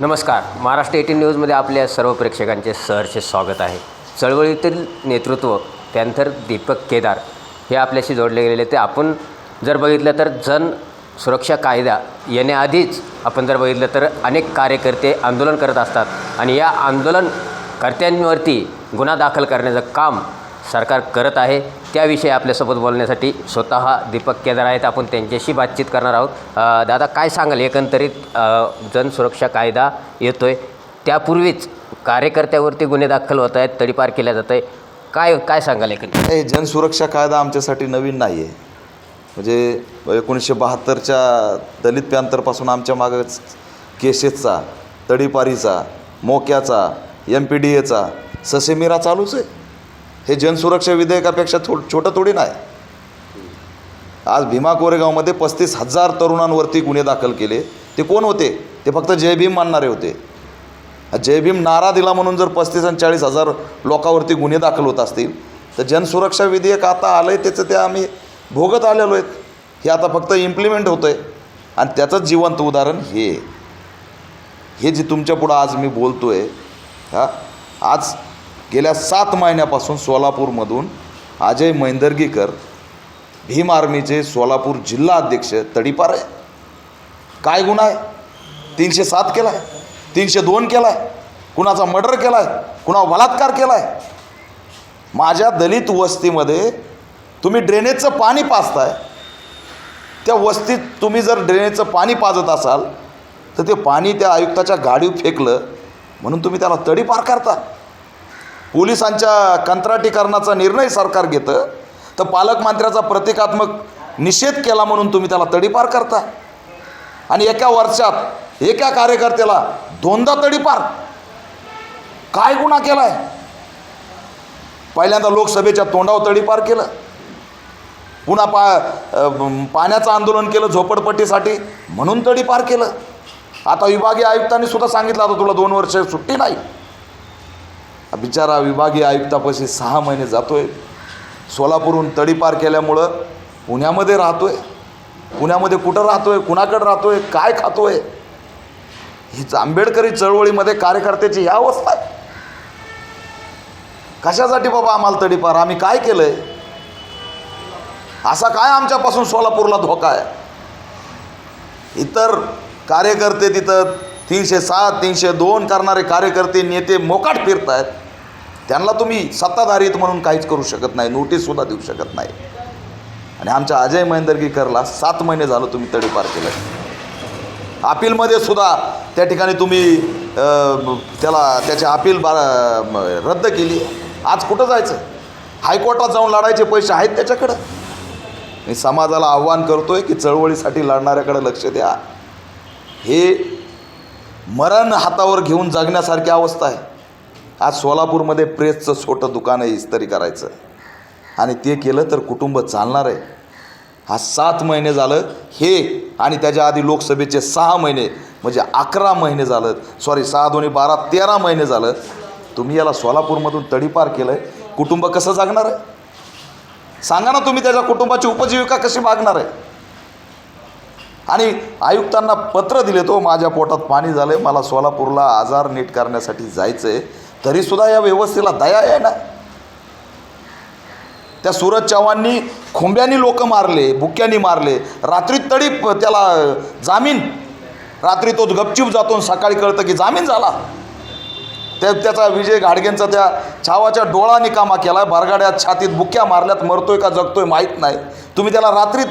नमस्कार. महाराष्ट्र एटीन न्यूजमध्ये आपल्या सर्व प्रेक्षकांचे सहर्षे स्वागत आहे. चळवळीतील नेतृत्व त्यानंतर दीपक केदार हे आपल्याशी जोडले गेलेले ते आपण जर बघितलं तर जन सुरक्षा कायदा येण्याआधीच आपण जर बघितलं तर अनेक कार्यकर्ते आंदोलन करत असतात. आणि या आंदोलनकर्त्यांवरती गुन्हा दाखल करण्याचं काम सरकार करत आहे त्याविषयी आपल्यासोबत बोलण्यासाठी स्वतः दीपक केदार आहेत. आपण त्यांच्याशी बातचीत करणार आहोत. दादा काय सांगाल? एकंदरीत जनसुरक्षा कायदा येतो आहे त्यापूर्वीच कार्यकर्त्यावरती गुन्हे दाखल होत आहेत तडीपार केल्या जात आहे काय काय सांगाल एकंदरीत? हे जनसुरक्षा कायदा आमच्यासाठी नवीन नाही आहे म्हणजे एकोणीसशे बहात्तरच्या दलित पॅंथरपासून आमच्या मागं केसेसचा तडीपारीचा मोक्याचा एम पी डी एचा ससेमिरा चालूच आहे. हे जनसुरक्षा विधेयकापेक्षा थो छोटं थोडी नाही. आज भीमा कोरेगावमध्ये पस्तीस हजार तरुणांवरती गुन्हे दाखल केले. ते कोण होते? ते फक्त जय भीम मानणारे होते. जय भीम नारा दिला म्हणून जर पस्तीस आणि चाळीस हजार लोकांवरती गुन्हे दाखल होत असतील तर जनसुरक्षा विधेयक आता आलं आहे त्याचं ते आम्ही भोगत आलेलो आहेत. हे आता फक्त इम्प्लिमेंट होतं आहे आणि त्याचंच जिवंत उदाहरण हे. हे जे तुमच्या पुढं आज मी बोलतो आहे हां आज गेल्या सात महिन्यापासून सोलापूरमधून अजय मैंदर्गीकर भीम आर्मीचे सोलापूर जिल्हा अध्यक्ष तडीपार आहे. काय गुन्हा आहे? तीनशे सात केला आहे तीनशे दोन केला आहे कुणाचा मर्डर केला आहे कुणा बलात्कार केला आहे माझ्या दलित वस्तीमध्ये तुम्ही ड्रेनेजचं पाणी पाजताय. त्या वस्तीत तुम्ही जर ड्रेनेजचं पाणी पाजत असाल तर ते पाणी त्या आयुक्ताच्या गाडीवर फेकलं म्हणून तुम्ही त्याला तडीपार करता. पोलिसांच्या कंत्राटीकरणाचा निर्णय सरकार घेतं तर पालकमंत्र्याचा प्रतिकात्मक निषेध केला म्हणून तुम्ही त्याला तडीपार करता. आणि एका वर्षात एका कार्यकर्त्याला दोनदा तडीपार. काय गुन्हा केला आहे पहिल्यांदा लोकसभेच्या तोंडावर तडीपार केलं. पुन्हा पा पाण्याचं आंदोलन केलं झोपडपट्टीसाठी म्हणून तडीपार केलं. आता विभागीय आयुक्तांनी सुद्धा सांगितलं आता तुला दोन वर्ष सुट्टी नाही. बिचारा विभागीय आयुक्तापाशी सहा महिने जातो आहे सोलापूरहून तडीपार केल्यामुळं पुण्यामध्ये राहतो आहे पुण्यामध्ये कुठं राहतो आहे कुणाकडं आहे काय खातो आहे हीच आंबेडकरी चळवळीमध्ये कार्यकर्त्याची ह्या अवस्था. आहे कशासाठी बाबा आम्हाला तडीपार? आम्ही काय केलं आहे असा काय आमच्यापासून सोलापूरला धोका आहे? इतर कार्यकर्ते तिथं तीनशे सात तीनशे दोन करणारे कार्यकर्ते नेते मोकाट फिरत आहेत त्यांना तुम्ही सत्ताधारीत म्हणून काहीच करू शकत नाही नोटीससुद्धा देऊ शकत नाही. आणि आमच्या अजय महेंदरगीकरला सात महिने झालं तुम्ही तडीपार केलं. अपीलमध्ये सुद्धा त्या ठिकाणी तुम्ही त्याला त्याची अपील बा रद्द केली. आज कुठं जायचं? हायकोर्टात जाऊन लढायचे पैसे आहेत त्याच्याकडं. मी समाजाला आव्हान आहे की चळवळीसाठी लढणाऱ्याकडे लक्ष द्या. हे मरण हातावर घेऊन जगण्यासारखी अवस्था आहे. आज सोलापूरमध्ये प्रेसचं छोटं दुकान आहे इस्त्री करायचं. आणि ते केलं तर कुटुंब चालणार आहे. हा सात महिने झालं हे आणि त्याच्या आधी लोकसभेचे सहा महिने म्हणजे अकरा महिने झालं. सॉरी सहा दोन्ही बारा तेरा महिने झालं. तुम्ही याला सोलापूरमधून तडीपार केलं आहे कुटुंब कसं जगणार आहे? सांगा ना तुम्ही त्याच्या कुटुंबाची उपजीविका कशी मागणार आहे? आणि आयुक्तांना पत्र दिले तो माझ्या पोटात पाणी झालं आहे मला सोलापूरला आजार नीट करण्यासाठी जायचं आहे तरीसुद्धा या व्यवस्थेला दया आहे ना. त्या सूरज चव्हाणनी खोंब्यानी लोक मारले भुक्यानी मारले. रात्री तडी प- त्याला जामीन. रात्री तो गपचूप जातो सकाळी कळतं की जामीन झाला. त्या त्याचा विजय घाडगेंचा त्या छावाच्या डोळा निकामा केला भरगाड्यात छातीत बुक्या मारल्यात मरतोय का जगतोय माहीत नाही. तुम्ही त्याला रात्रीत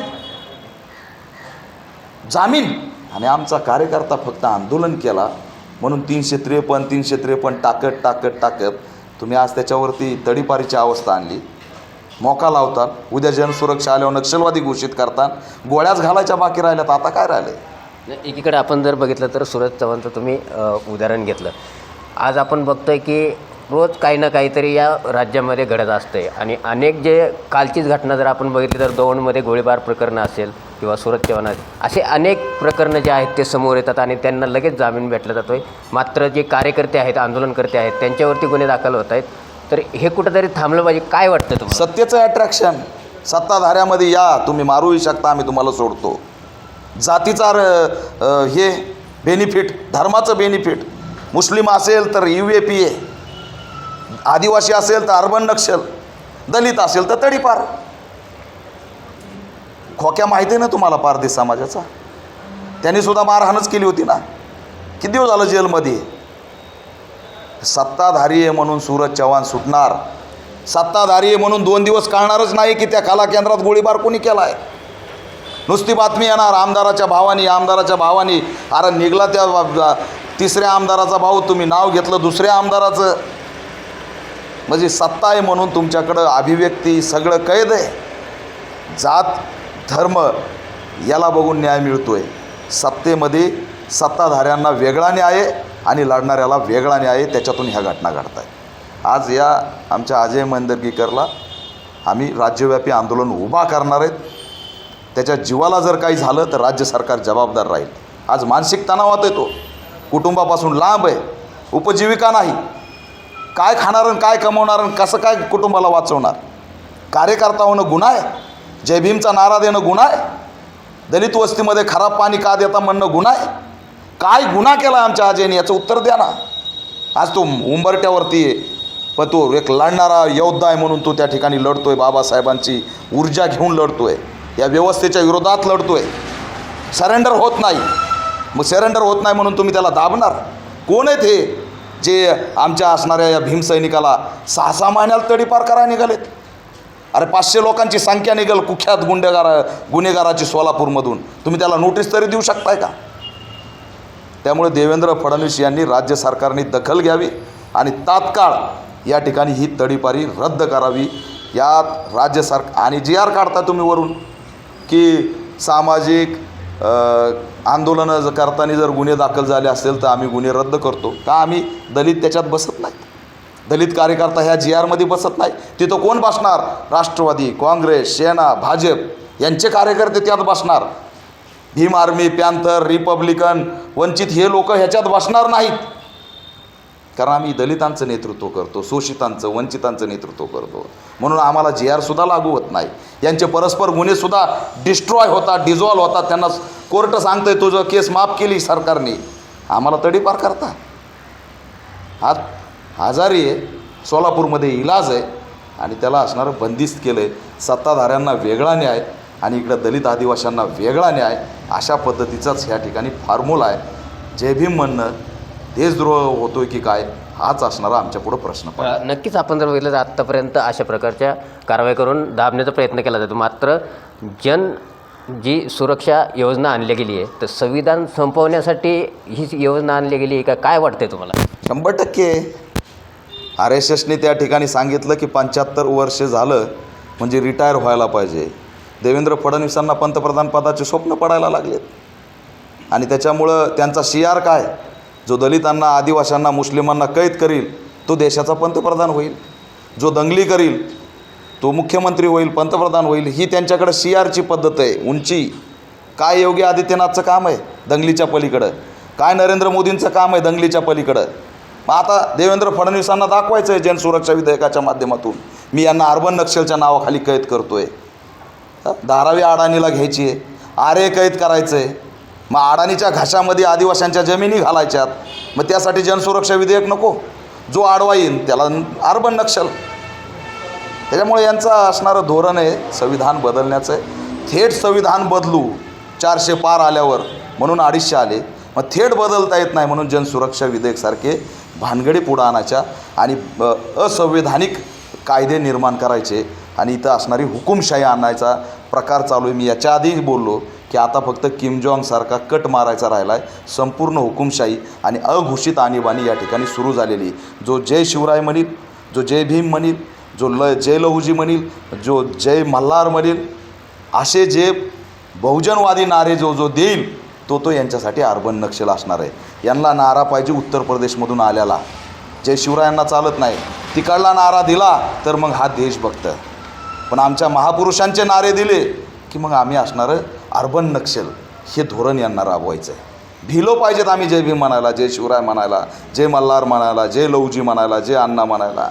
जामीन. आणि आमचा कार्यकर्ता फक्त आंदोलन केला. म्हणून तीनशे त्रेपन्न तीनशे त्रेपन्न टाकत टाकत टाकत तुम्ही आज त्याच्यावरती तडीपारीची अवस्था आणली. मोका लावतात. उद्या जनसुरक्षा आल्यावर नक्षलवादी घोषित करतात. गोळ्याच घालायच्या बाकी राहिल्यात. आता काय राहिले? एकीकडे आपण जर बघितलं तर सुरज चव्हाणचं तुम्ही उदाहरण घेतलं. आज आपण बघतोय की रोज काही ना काहीतरी या राज्यामध्ये घडत असते आणि अनेक जे कालचीच घटना जर आपण बघितली तर दोनमध्ये गोळीबार प्रकरणं असेल किंवा सुरत चव्हाण असे अनेक प्रकरणं जे आहेत ते समोर येतात आणि त्यांना लगेच जामीन भेटला जातो आहे मात्र जे कार्यकर्ते आहेत आंदोलनकर्ते आहेत त्यांच्यावरती गुन्हे दाखल होत आहेत. तर हे कुठंतरी थांबलं पाहिजे. काय वाटतं तुम्हाला? सत्तेचं अट्रॅक्शन सत्ताधाऱ्यामध्ये या. तुम्ही मारूही शकता आम्ही तुम्हाला सोडतो. जातीचा र- हे बेनिफिट धर्माचं बेनिफिट मुस्लिम असेल तर यू ए पी ए आदिवासी असेल तर अर्बन नक्षल. दलित असेल तर तडीपार. खोक्या माहिती आहे ना तुम्हाला पारदेश समाजाचा? त्यांनी सुद्धा मारहाणच केली होती ना. किती दिवस झालं जेलमध्ये? सत्ताधारी आहे म्हणून सूरज चव्हाण सुटणार. सत्ताधारी आहे म्हणून दोन दिवस कळणारच नाही की त्या कला केंद्रात गोळीबार कोणी केला आहे नुसती बातमी येणार आमदाराच्या भावानी आमदाराच्या भावानी. अरे निघला त्या तिसऱ्या आमदाराचा भाऊ तुम्ही नाव घेतलं दुसऱ्या आमदाराचं. म्हणजे सत्ता आहे म्हणून तुमच्याकडं अभिव्यक्ती सगळं कैद आहे. जात धर्म याला बघून न्याय मिळतो आहे सत्तेमध्ये सत्ताधाऱ्यांना वेगळा न्याय आहे आणि लढणाऱ्याला वेगळा न्याय आहे त्याच्यातून ह्या घटना घडत आहेत आज या आमच्या अजय मंदरगीकरला आम्ही राज्यव्यापी आंदोलन उभा करणार आहेत. त्याच्या जीवाला जर काही झालं तर राज्य सरकार जबाबदार राहील. आज मानसिक तणावात येतो. कुटुंबापासून लांब आहे. उपजीविका नाही. काय खाणार आणि काय कमवणार आणि कसं काय कुटुंबाला वाचवणार? कार्यकर्ता होणं गुन्हा आहे. जय भीमचा नारा देणं गुन्हा आहे. दलित वस्तीमध्ये खराब पाणी का देता म्हणणं गुन्हा आहे. काय गुन्हा केला आमच्या अजयने याचं उत्तर द्या ना. आज तो उंबरट्यावरती आहे पण तो एक लढणारा योद्धा आहे म्हणून तो त्या ठिकाणी लढतोय बाबासाहेबांची ऊर्जा घेऊन लढतोय. या व्यवस्थेच्या विरोधात लढतोय. सरेंडर होत नाही. मग सरेंडर होत नाही म्हणून तुम्ही त्याला दाबणार. कोण आहेत हे? जे आमच्या असणाऱ्या या भीमसैनिकाला सहा सहा महिन्याला तडीपार करायला निघालेत. अरे पाचशे लोकांची संख्या निघेल कुख्यात गुंडेगार गुन्हेगाराची सोलापूरमधून. तुम्ही त्याला नोटीस तरी देऊ शकताय का? त्यामुळे देवेंद्र फडणवीस यांनी राज्य सरकारने दखल घ्यावी आणि तात्काळ या ठिकाणी ही तडीपारी रद्द करावी. यात राज्य सर आणि जी आर काढता तुम्ही वरून की सामाजिक आंदोलनं जर करताना जर गुन्हे दाखल झाले असेल तर आम्ही गुन्हे रद्द करतो. का आम्ही दलित त्याच्यात बसत नाही? दलित कार्यकर्ता ह्या जी आरमध्ये बसत नाही. तिथं कोण बसणार? राष्ट्रवादी काँग्रेस सेना भाजप यांचे कार्यकर्ते त्यात बसणार. Bhim army panther republican Vanchit हे लोक ह्याच्यात बसणार नाहीत. कारण आम्ही दलितांचं नेतृत्व करतो शोषितांचं वंचितांचं नेतृत्व करतो. म्हणून आम्हाला जी आरसुद्धा लागू होत नाही. यांचे परस्पर गुन्हेसुद्धा डिस्ट्रॉय होतात डिझॉल्व होतात. त्यांना कोर्ट सांगतंय तुझं केस माफ केली सरकारने. आम्हाला तडीपार करता. आज आजारी आहे सोलापूरमध्ये इलाज आहे आणि त्याला असणारं बंदिस्त केलं आहे सत्ताधाऱ्यांना वेगळा न्याय आणि इकडं दलित आदिवासींना वेगळा न्याय अशा पद्धतीचाच ह्या ठिकाणी फॉर्म्युला आहे. जय भीम म्हणणं देशद्रोह होतोय की काय हाच असणारा आमच्या पुढं प्रश्न नक्कीच आपण जर बघितलं तर आत्तापर्यंत अशा प्रकारच्या कारवाई करून दाबण्याचा प्रयत्न केला जातो. मात्र जन जी सुरक्षा योजना आणली गेली आहे तर संविधान संपवण्यासाठी ही योजना आणली गेली आहे का? काय वाटते तुम्हाला? शंभर टक्के आर एस एसने त्या ठिकाणी सांगितलं की पंच्याहत्तर वर्ष झालं म्हणजे रिटायर व्हायला पाहिजे. देवेंद्र फडणवीसांना पंतप्रधान पदाचे स्वप्न पडायला लागलेत. आणि त्याच्यामुळं त्यांचा शियार काय? जो दलितांना आदिवाशांना मुस्लिमांना कैद करील तो देशाचा पंतप्रधान होईल. जो दंगली करील तो मुख्यमंत्री होईल पंतप्रधान होईल ही त्यांच्याकडं सी आरची पद्धत आहे. उंची. काय योगी आदित्यनाथचं काम आहे दंगलीच्या पलीकडं? काय नरेंद्र मोदींचं काम आहे दंगलीच्या पलीकडं? मग आता देवेंद्र फडणवीसांना दाखवायचं आहे जनसुरक्षा विधेयकाच्या माध्यमातून. मी यांना अर्बन नक्षलच्या नावाखाली कैद करतो आहे धारावी अडाणीला घ्यायची आहे आरे कैद करायचं आहे मग अडाणीच्या घाशामध्ये आदिवाशांच्या जमिनी घालायच्यात. मग त्यासाठी जनसुरक्षा विधेयक नको. जो आडवा येईन त्याला अर्बन नक्षल त्याच्यामुळे यांचं असणारं धोरण आहे संविधान बदलण्याचं आहे. थेट संविधान बदलू चारशे पार आल्यावर म्हणून अडीचशे आले. मग थेट बदलता येत नाही म्हणून जनसुरक्षा विधेयकसारखे भानगडी पुढं आणायच्या आणि असंवैधानिक कायदे निर्माण करायचे. आणि इथं असणारी हुकुमशाही आणायचा प्रकार चालू आहे. मी याच्या आधीही बोललो की आता फक्त किम जॉंगसारखा कट मारायचा राहिला आहे संपूर्ण हुकुमशाही आणि अघोषित आणीबाणी या ठिकाणी सुरू झालेली. जो जय शिवराय म्हणील जो जय भीम म्हणील जो ल जय लहुजी म्हणील जो जय मल्हार म्हणील असे जे बहुजनवादी नारे जो जो देईल तो तो यांच्यासाठी अर्बन नक्षल असणार आहे. यांना नारा पाहिजे उत्तर प्रदेशमधून आल्याला. जय शिवरायांना चालत नाही. तिकडला नारा दिला तर मग हा देश बघतं. पण आमच्या महापुरुषांचे नारे दिले की मग आम्ही असणारं अर्बन नक्षल. हे धोरण यांना राबवायचं आहे भिलो पाहिजेत आम्ही जय भीम म्हणायला जय शिवराय म्हणायला जय मल्हार म्हणायला जय लवजी म्हणायला जय अण्णा म्हणायला.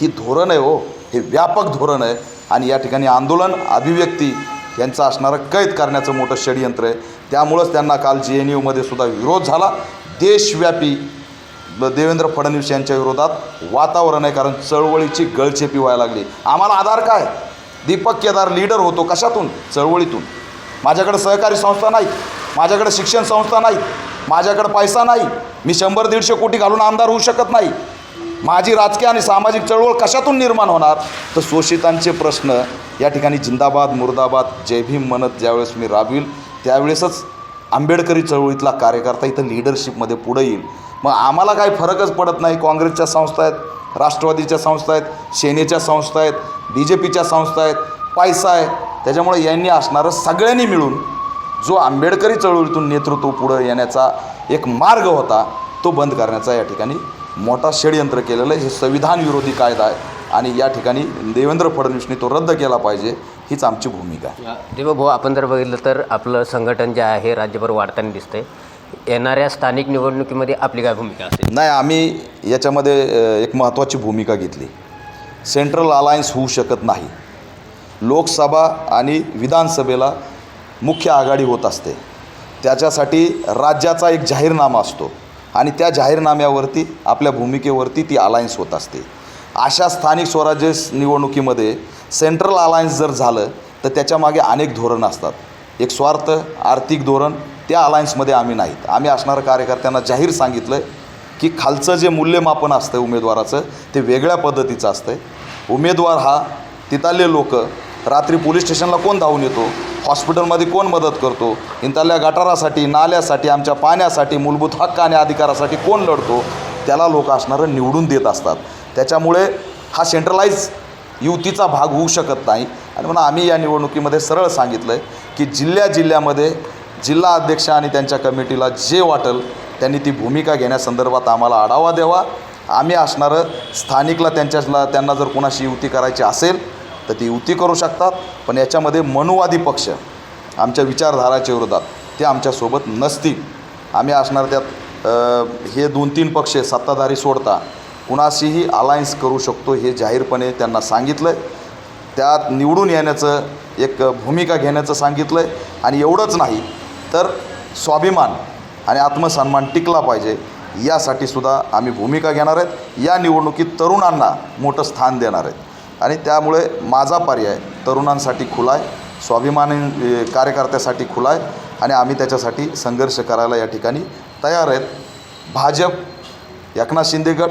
ही धोरण आहे हो. हे व्यापक धोरण आहे. आणि या ठिकाणी आंदोलन अभिव्यक्ती यांचं असणारं कैद करण्याचं मोठं षडयंत्र आहे. त्यामुळंच त्यांना काल जे एन यूमध्ये सुद्धा विरोध झाला. देशव्यापी देवेंद्र फडणवीस यांच्या विरोधात वातावरण आहे कारण चळवळीची गळचेपी व्हायला लागली. आम्हाला आधार काय? दीपक केदार लीडर होतो कशातून? चळवळीतून. माझ्याकडे सहकारी संस्था नाहीत. माझ्याकडे शिक्षण संस्था नाहीत. माझ्याकडे पैसा नाही. मी शंभर दीडशे कोटी घालून आमदार होऊ शकत नाही. माझी राजकीय आणि सामाजिक चळवळ कशातून निर्माण होणार? तर शोषितांचे प्रश्न या ठिकाणी जिंदाबाद मुर्दाबाद जय भीम म्हणत ज्यावेळेस मी राबवील. त्यावेळेसच आंबेडकरी चळवळीतला कार्यकर्ता इथं लिडरशिपमध्ये पुढे येईल. मग आम्हाला काही फरकच पडत नाही. काँग्रेसच्या संस्था आहेत राष्ट्रवादीच्या संस्था आहेत सेनेच्या संस्था आहेत बी जे पीच्या संस्था आहेत पैसा आहे. त्याच्यामुळे यांनी असणारं सगळ्यांनी मिळून जो आंबेडकरी चळवळीतून नेतृत्व पुढं येण्याचा एक मार्ग होता तो बंद करण्याचा या ठिकाणी मोठा षडयंत्र केलेलं आहे. हे संविधान विरोधी कायदा आहे. आणि या ठिकाणी देवेंद्र फडणवीसनी तो रद्द केला पाहिजे हीच आमची भूमिका आहे. देवा भाऊ आपण जर बघितलं तर आपलं संघटन जे आहे राज्यभर वाढताना दिसतंय. येणाऱ्या स्थानिक निवडणुकीमध्ये आपली काय भूमिका असेल? नाही आम्ही याच्यामध्ये एक महत्त्वाची भूमिका घेतली. सेंट्रल अलायन्स होऊ शकत नाही. लोकसभा आणि विधानसभेला मुख्य आघाडी होत असते. त्याच्यासाठी राज्याचा एक जाहीरनामा असतो आणि त्या जाहीरनाम्यावरती आपल्या भूमिकेवरती ती अलायन्स होत असते. अशा स्थानिक स्वराज्य निवडणुकीमध्ये सेंट्रल अलायन्स जर झालं तर त्याच्यामागे अनेक धोरणं असतात. एक स्वार्थ आर्थिक धोरण त्या अलायन्समध्ये आम्ही नाहीत. आम्ही असणाऱ्या कार्यकर्त्यांना जाहीर सांगितलं आहे की खालचं जे मूल्यमापन असतं उमेदवाराचं ते वेगळ्या पद्धतीचं असतं उमेदवार हा तिथले लोक रात्री पोलीस स्टेशनला कोण धावून येतो? हॉस्पिटलमध्ये कोण मदत करतो? इंथाल्या गटारासाठी नाल्यासाठी आमच्या पाण्यासाठी मूलभूत हक्क आणि अधिकारासाठी कोण लढतो? त्याला लोक असणारं निवडून देत असतात. त्याच्यामुळे हा सेंट्रलाइज युतीचा भाग होऊ शकत नाही. आणि म्हणून आम्ही या निवडणुकीमध्ये सरळ सांगितलं आहे की जिल्ह्या जिल्ह्यामध्ये जिल्हा अध्यक्ष आणि त्यांच्या कमिटीला जे वाटेल त्यांनी ती भूमिका घेण्यासंदर्भात आम्हाला आढावा द्यावा. आम्ही असणारं स्थानिकला त्यांच्याला त्यांना जर कोणाशी युती करायची असेल तर ती युती करू शकतात. पण याच्यामध्ये मनुवादी पक्ष आमच्या विचारधाराच्या विरोधात ते आमच्यासोबत नसतील. आम्ही असणार त्यात हे दोन तीन पक्ष सत्ताधारी सोडता कुणाशीही अलायन्स करू शकतो हे जाहीरपणे त्यांना सांगितलं आहे त्यात निवडून येण्याचं एक भूमिका घेण्याचं सांगितलं आहे आणि एवढंच नाही तर स्वाभिमान आणि आत्मसन्मान टिकला पाहिजे यासाठी सुद्धा आम्ही भूमिका घेणार आहेत. या निवडणुकीत तरुणांना मोठं स्थान देणार आहेत. आणि त्यामुळे माझा पर्याय तरुणांसाठी खुला आहे स्वाभिमानी कार्यकर्त्यासाठी खुला आहे आणि आम्ही त्याच्यासाठी संघर्ष करायला या ठिकाणी तयार आहेत. भाजप एकनाथ शिंदे गट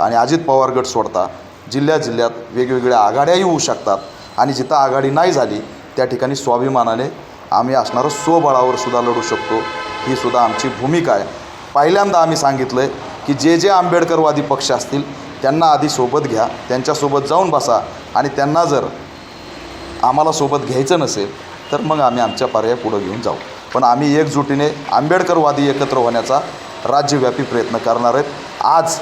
आणि अजित पवार गट सोडता. जिल्ह्या जिल्ह्यात वेगवेगळ्या आघाड्याही होऊ शकतात. आणि जिथं आघाडी नाही झाली त्या ठिकाणी स्वाभिमानाने आम्ही असणारं स्वबळावर सुद्धा लढू शकतो. ही सुद्धा आमची भूमिका आहे. पहिल्यांदा आम्ही सांगितलं आहे की जे जे आंबेडकरवादी पक्ष असतील त्यांना आधी सोबत घ्या त्यांच्यासोबत जाऊन बसा आणि त्यांना जर आम्हाला सोबत घ्यायचं नसेल तर मग आम्ही आमच्या पर्याय पुढं घेऊन जाऊ. पण आम्ही एकजुटीने आंबेडकरवादी एकत्र होण्याचा राज्यव्यापी प्रयत्न करणार आहेत. आज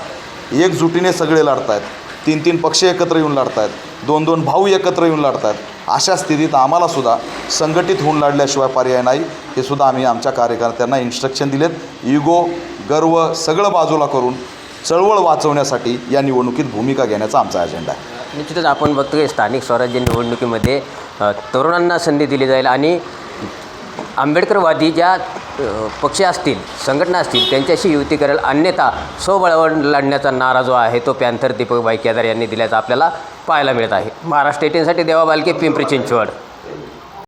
एकजुटीने सगळे लढतायत. आहेत तीन तीन पक्ष एकत्र येऊन लढतायत. आहेत दोन दोन भाऊ एकत्र येऊन लढतायत. अशा स्थितीत आम्हालासुद्धा संघटित होऊन लढल्याशिवाय पर्याय नाही. हे सुद्धा आम्ही आमच्या कार्यकर्त्यांना इन्स्ट्रक्शन दिलेत. इगो गर्व सगळं बाजूला करून चळवळ वाचवण्यासाठी या निवडणुकीत भूमिका घेण्याचा आमचा अजेंडा आहे. निश्चितच आपण बघतो की स्थानिक स्वराज्य निवडणुकीमध्ये तरुणांना संधी दिली जाईल आणि आंबेडकरवादी ज्या पक्ष असतील संघटना असतील त्यांच्याशी युती करेल अन्यथा स्वबळावर लढण्याचा नारा जो आहे तो पॅन्थर दीपक बाई केदार यांनी दिल्याचा आपल्याला पाहायला मिळत आहे. महाराष्ट्र एटीनसाठी देवा बालके पिंपरी चिंचवड.